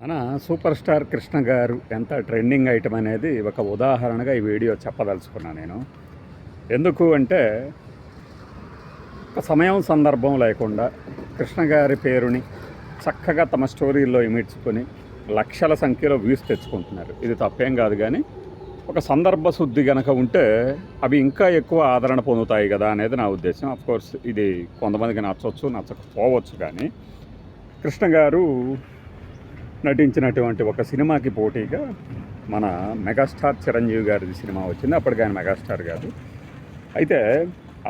మన super star Krishna గారు ఎంత ట్రెండింగ్ ఐటమ్ అనేది ఒక ఉదాహరణగా ఈ వీడియో చెప్పదలుచుకున్నాను నేను. ఎందుకు అంటే ఒక సమయం సందర్భం లేకుండా కృష్ణ గారి పేరుని చక్కగా తమ స్టోరీల్లో ఇమిడ్చుకొని లక్షల సంఖ్యలో వ్యూస్ తెచ్చుకుంటున్నారు. ఇది తప్పేం కాదు కానీ ఒక సందర్భ శుద్ధి గనక ఉంటే అవి ఇంకా ఎక్కువ ఆదరణ పొందుతాయి కదా అనేది నా ఉద్దేశం. అఫ్ కోర్స్ ఇది కొంతమందికి నచ్చవచ్చు నచ్చకపోవచ్చు కానీ కృష్ణ గారు నటించినటువంటి ఒక సినిమాకి పోటీగా మన మెగాస్టార్ చిరంజీవి గారిది సినిమా వచ్చింది. అప్పటికి ఆయన మెగాస్టార్ గారు అయితే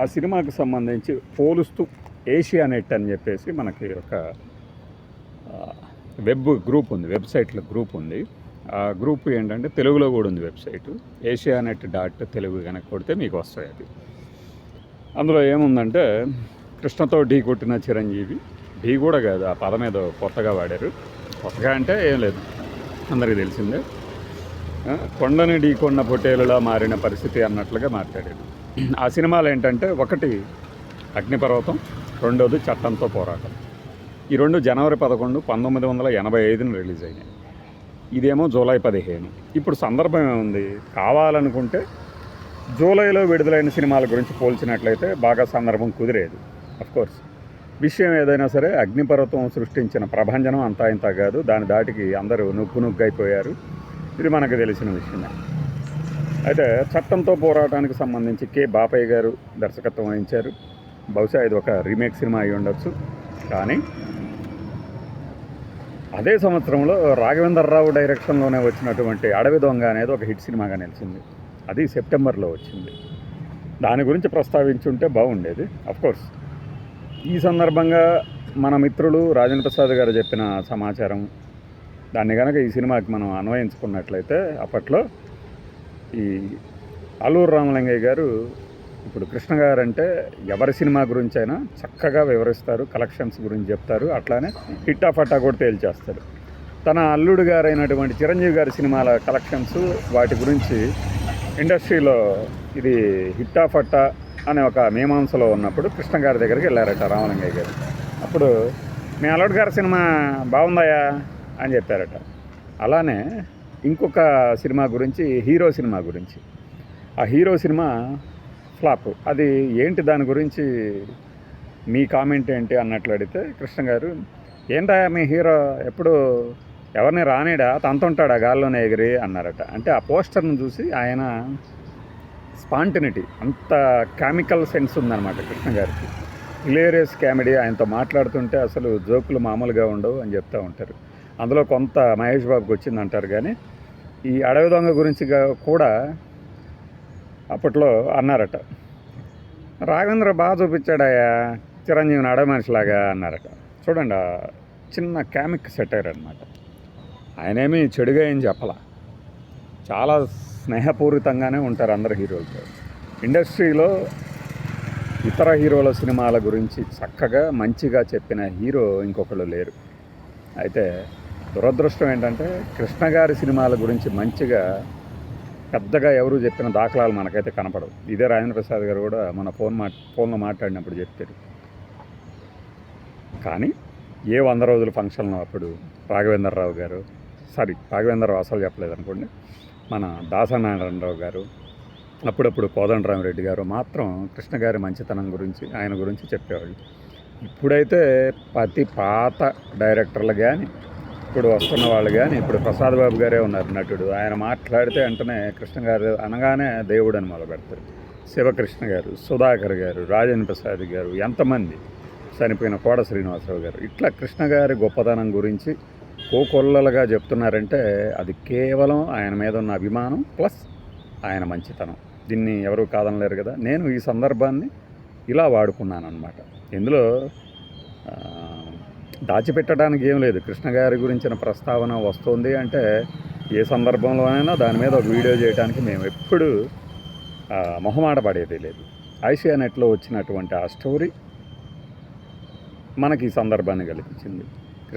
ఆ సినిమాకి సంబంధించి పోలుస్తూ ఏషియా నెట్ అని చెప్పేసి మనకి ఒక వెబ్ గ్రూప్ ఉంది వెబ్సైట్లో గ్రూప్ ఉంది. ఆ గ్రూప్ ఏంటంటే తెలుగులో కూడా ఉంది website. Asia net dot Telugu కనుక కొడితే మీకు వస్తాయి అది అందులో ఏముందంటే కృష్ణతో ఢీ కొట్టిన చిరంజీవి ఢీ కూడా కాదు ఆ పదం ఏదో కొత్తగా వాడారు. కొత్తగా అంటే ఏం లేదు. అందరికీ తెలిసిందే. కొండని ఢీకొండ కొన్న పొట్టేలులా మారిన పరిస్థితి అన్నట్లుగా మాట్లాడాడు. ఆ సినిమాలు ఏంటంటే ఒకటి అగ్నిపర్వతం రెండోది చట్టంతో పోరాటం. ఈ రెండు జనవరి పదకొండు పంతొమ్మిది వందల ఎనభై ఐదున రిలీజ్ అయినాయి. ఇదేమో జూలై పదిహేను. ఇప్పుడు సందర్భం ఏముంది? కావాలనుకుంటే జూలైలో విడుదలైన సినిమాల గురించి పోల్చినట్లయితే బాగా సందర్భం కుదిరేది. కోర్స్ విషయం ఏదైనా సరే అగ్నిపర్వతం సృష్టించిన ప్రభంజనం అంతా ఇంత కాదు. దాని దాటికి అందరూ నుగ్గు నుగ్గు అయిపోయారు ఇది మనకు తెలిసిన విషయమే. అయితే చట్టంతో పోరాటానికి సంబంధించి కె బాపయ్య గారు దర్శకత్వం వహించారు. బహుశా ఇది ఒక రీమేక్ సినిమా అయి ఉండొచ్చు. కానీ అదే సంవత్సరంలో రాఘవేంద్రరావు డైరెక్షన్లోనే వచ్చినటువంటి అడవి దొంగ అనేది ఒక హిట్ సినిమాగా నిలిచింది. అది సెప్టెంబర్లో వచ్చింది. దాని గురించి ప్రస్తావించుంటే బాగుండేది. అఫ్కోర్స్ ఈ సందర్భంగా మన మిత్రులు రాజేంద్ర ప్రసాద్ గారు చెప్పిన సమాచారం దాన్ని కనుక ఈ సినిమాకి మనం అన్వయించుకున్నట్లయితే అప్పట్లో ఈ అల్లూరు రామలింగయ్య గారు ఇప్పుడు కృష్ణ గారు అంటే ఎవరి సినిమా గురించి అయినా చక్కగా వివరిస్తారు కలెక్షన్స్ గురించి చెప్తారు అట్లానే హిట్టా ఫట్టా కూడా తేల్చేస్తారు. తన అల్లుడు గారైనటువంటి చిరంజీవి గారి సినిమాల కలెక్షన్స్ వాటి గురించి ఇండస్ట్రీలో ఇది హిట్టా ఫట్టా అనే ఒక మీమాంసలో ఉన్నప్పుడు కృష్ణ గారి దగ్గరికి వెళ్ళారట రామలింగయ్య గారు. అప్పుడు మీ అల్లుడు గారి సినిమా బాగుందయా అని చెప్పారట. అలానే ఇంకొక సినిమా గురించి హీరో సినిమా గురించి. ఆ హీరో సినిమా ఫ్లాప్. అది ఏంటి దాని గురించి మీ కామెంట్ ఏంటి అన్నట్లు అడిగితే కృష్ణ గారు ఏంటా మీ హీరో? ఎప్పుడు ఎవరిని రానిడా? తంతుంటాడా? గాల్లోనే ఎగిరి? అన్నారట. అంటే ఆ పోస్టర్ను చూసి ఆయన స్పాంటినిటీ అంత కెమికల్ సెన్స్ ఉందన్నమాట కృష్ణ గారికి. హిలేరియస్ కామెడీ ఆయనతో మాట్లాడుతుంటే అసలు జోకులు మామూలుగా ఉండవు అని చెప్తూ ఉంటారు. అందులో కొంత మహేష్ బాబుకి వచ్చింది అంటారు కానీ ఈ అడవి దొంగ గురించి కూడా అప్పట్లో అన్నారట. రాఘవేంద్ర బాగా చూపించాడయా చిరంజీవిని అడవి మనిషిలాగా అన్నారట. చూడండి చిన్న కామిక్ సెటైర్ అనమాట ఆయనేమి చెడుగా ఏం చెప్పలా. చాలా స్నేహపూరితంగానే ఉంటారు అందరు హీరోలతో. ఇండస్ట్రీలో ఇతర హీరోల సినిమాల గురించి చక్కగా మంచిగా చెప్పిన హీరో ఇంకొకళ్ళు లేరు. అయితే దురదృష్టం ఏంటంటే కృష్ణ గారి సినిమాల గురించి మంచిగా పెద్దగా ఎవరు చెప్పిన దాఖలాలు మనకైతే కనపడవు. ఇదే రాజేంద్ర ప్రసాద్ గారు కూడా మన ఫోన్ మా ఫోన్లో మాట్లాడినప్పుడు చెప్తారు కానీ ఏ వంద రోజుల ఫంక్షన్లో అప్పుడు రాఘవేంద్రరావు గారు సారీ రాఘవేంద్రరావు అసలు చెప్పలేదు అనుకోండి. మన దాసనారాయణరావు గారు అప్పుడప్పుడు కోదండరామిరెడ్డి గారు మాత్రం కృష్ణ గారి మంచితనం గురించి ఆయన గురించి చెప్పేవాళ్ళు. ఇప్పుడైతే ప్రతి పాత డైరెక్టర్లు కానీ ఇప్పుడు వస్తున్న వాళ్ళు కానీ ఇప్పుడు ప్రసాద్ బాబు గారే ఉన్నారు నటుడు. ఆయన మాట్లాడితే వెంటనే కృష్ణ గారు అనగానే దేవుడు అని మొదలుపెడతారు. శివకృష్ణ గారు సుధాకర్ గారు రాజేంద్ర ప్రసాద్ గారు ఎంతమంది చనిపోయిన కోడ శ్రీనివాసరావు గారు. ఇట్లా కృష్ణ గారి గొప్పతనం గురించి కోకొల్లలుగా చెప్తున్నారంటే అది కేవలం ఆయన మీద ఉన్న అభిమానం ప్లస్ ఆయన మంచితనం. దీన్ని ఎవరు కాదనలేరు కదా. నేను ఈ సందర్భాన్ని ఇలా వాడుకున్నాను అనమాట ఇందులో దాచిపెట్టడానికి ఏం లేదు. కృష్ణ గారి గురించిన ప్రస్తావన వస్తుంది అంటే ఏ సందర్భంలోనైనా దాని మీద ఒక వీడియో చేయడానికి మేము ఎప్పుడు మొహమాట పడేది లేదు. ఐషియా నెట్లో వచ్చినటువంటి ఆ స్టోరీ మనకి ఈ సందర్భాన్ని కల్పించింది.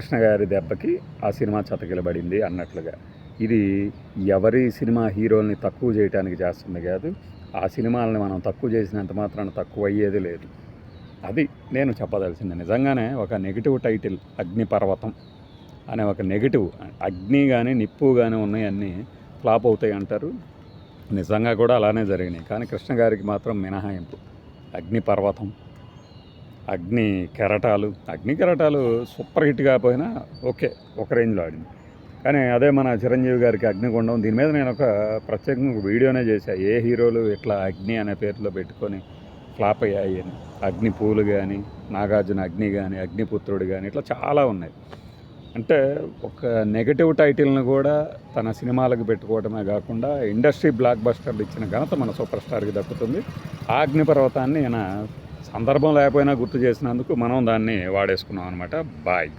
కృష్ణ గారి దెబ్బకి ఆ సినిమా చతకిలబడింది అన్నట్లుగా. ఇది ఎవరి సినిమా హీరోల్ని తక్కువ చేయడానికి చేస్తుంది కాదు ఆ సినిమాలని మనం తక్కువ చేసినంత మాత్రాన తక్కువ అయ్యేది లేదు. అది నేను చెప్పదలసింది. నిజంగానే ఒక నెగిటివ్ టైటిల్ అగ్నిపర్వతం అనే ఒక నెగిటివ్ అగ్ని కానీ నిప్పు కానీ ఉన్నాయన్నీ ఫ్లాప్ అవుతాయి అంటారు. నిజంగా కూడా అలానే జరిగినాయి. కానీ కృష్ణ గారికి మాత్రం మినహాయింపు. అగ్నిపర్వతం అగ్ని కెరటాలు అగ్ని కెరటాలు సూపర్ హిట్ కాకపోయినా ఓకే ఒక రేంజ్లో ఆడింది. కానీ అదే మన చిరంజీవి గారికి అగ్నిగుండం దీని మీద నేను ఒక ప్రత్యేకంగా ఒక వీడియోనే చేశాను ఏ హీరోలు ఇట్లా అగ్ని అనే పేరులో పెట్టుకొని ఫ్లాప్ అయ్యాయి అని. అగ్ని పూలు కానీ నాగార్జున అగ్ని కానీ అగ్నిపుత్రుడు కానీ ఇట్లా చాలా ఉన్నాయి. అంటే ఒక నెగటివ్ టైటిల్ని కూడా తన సినిమాలకు పెట్టుకోవడమే కాకుండా ఇండస్ట్రీ బ్లాక్ బస్టర్లు ఇచ్చిన ఘనత మన సూపర్ స్టార్కి దక్కుతుంది. ఆ అగ్నిపర్వతాన్ని ఆయన సందర్భం లేకపోయినా గుర్తు చేసినందుకు మనం దాన్ని వాడేసుకున్నాం అనమాట బాయ్.